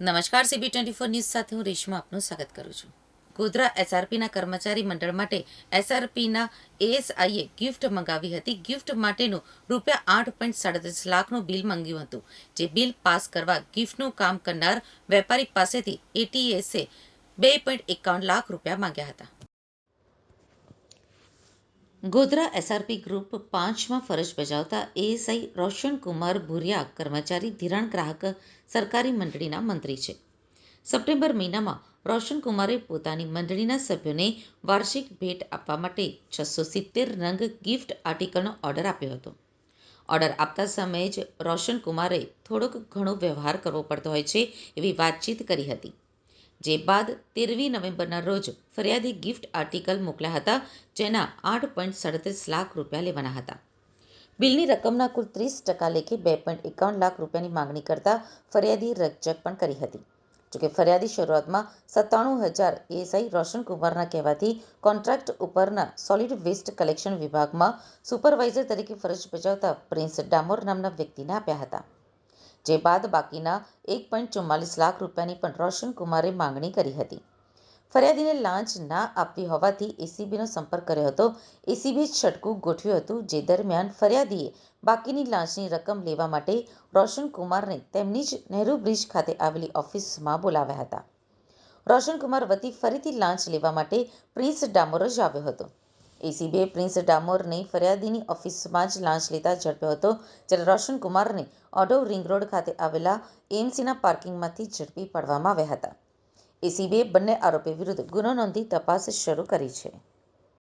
નમસ્કાર CB twenty four news સાથે હું રેશમા આપનું સ્વાગત કરું છું. ગોધરા એસઆરપીના કર્મચારી મંડળ માટે એસઆરપીના એએસઆઈએ ગિફ્ટ મંગાવી હતી. ગિફ્ટ માટેનું રૂપિયા આઠ પોઈન્ટ સાડત્રીસ લાખનું બિલ મંગ્યું હતું. જે બિલ પાસ કરવા ગિફ્ટનું કામ કરનાર વેપારી પાસેથી એટીએસે બે પોઈન્ટ એકાવન લાખ રૂપિયા માંગ્યા હતા. ગોધરા એસઆરપી ગ્રુપ પાંચમાં ફરજ બજાવતા એએસઆઈ રોશનકુમાર ભુરિયા કર્મચારી ધિરાણ ગ્રાહક સરકારી મંડળીના મંત્રી છે. સપ્ટેમ્બર મહિનામાં રોશનકુમારે પોતાની મંડળીના સભ્યોને વાર્ષિક ભેટ આપવા માટે છસો સિત્તેર રંગ ગિફ્ટ આર્ટિકલનો ઓર્ડર આપ્યો હતો. ઓર્ડર આપતા સમયે જ રોશનકુમારે થોડોક ઘણો વ્યવહાર કરવો પડતો હોય છે એવી વાતચીત કરી હતી. જે બાદ તેરવી નવેમ્બરના રોજ ફરિયાદી ગિફ્ટ આર્ટિકલ મોકલ્યા હતા, જેના આઠ પોઈન્ટ સાડત્રીસ લાખ રૂપિયા લેવાના હતા. બિલની રકમના કુલ ત્રીસ ટકા લેખે બે પોઈન્ટ એકાવન લાખ રૂપિયાની માગણી કરતા ફરિયાદી રકજક પણ કરી હતી. જોકે ફરિયાદી શરૂઆતમાં સત્તાણું હજાર એએસઆઈ રોશનકુમારના કહેવાથી કોન્ટ્રાક્ટ ઉપરના સોલિડ વેસ્ટ કલેક્શન વિભાગમાં સુપરવાઇઝર તરીકે ફરજ બજાવતા પ્રિન્સ ડામોર નામના વ્યક્તિને આપ્યા હતા. જે બાદ બાકીના એક પોઈન્ટ ચુમ્માલીસ લાખ રૂપિયાની પણ રોશનકુમારે માંગણી કરી હતી. ફરિયાદીને લાંચ ના આપવી હોવાથી એસીબીનો સંપર્ક કર્યો હતો. એસીબીએ છટકું ગોઠવ્યું હતું જે દરમિયાન ફરિયાદીએ બાકીની લાંચની રકમ લેવા માટે રોશનકુમારને તેમની જ નહેરુ બ્રિજ ખાતે આવેલી ઓફિસમાં બોલાવ્યા હતા. રોશનકુમાર વતી ફરીથી લાંચ લેવા માટે પ્રિન્સ ડામોર જ આવ્યો હતો. એસીબીએ પ્રિન્સ ડામોરને ફરિયાદીની ઓફિસમાં જ લાંચ લેતા ઝડપ્યો હતો, જ્યારે રોશનકુમારને ઓઢવ રિંગ રોડ ખાતે આવેલા એએમસીના પાર્કિંગમાંથી ઝડપી પાડવામાં આવ્યા હતા. એસીબીએ બંને આરોપી વિરુદ્ધ ગુનો નોંધી તપાસ શરૂ કરી છે.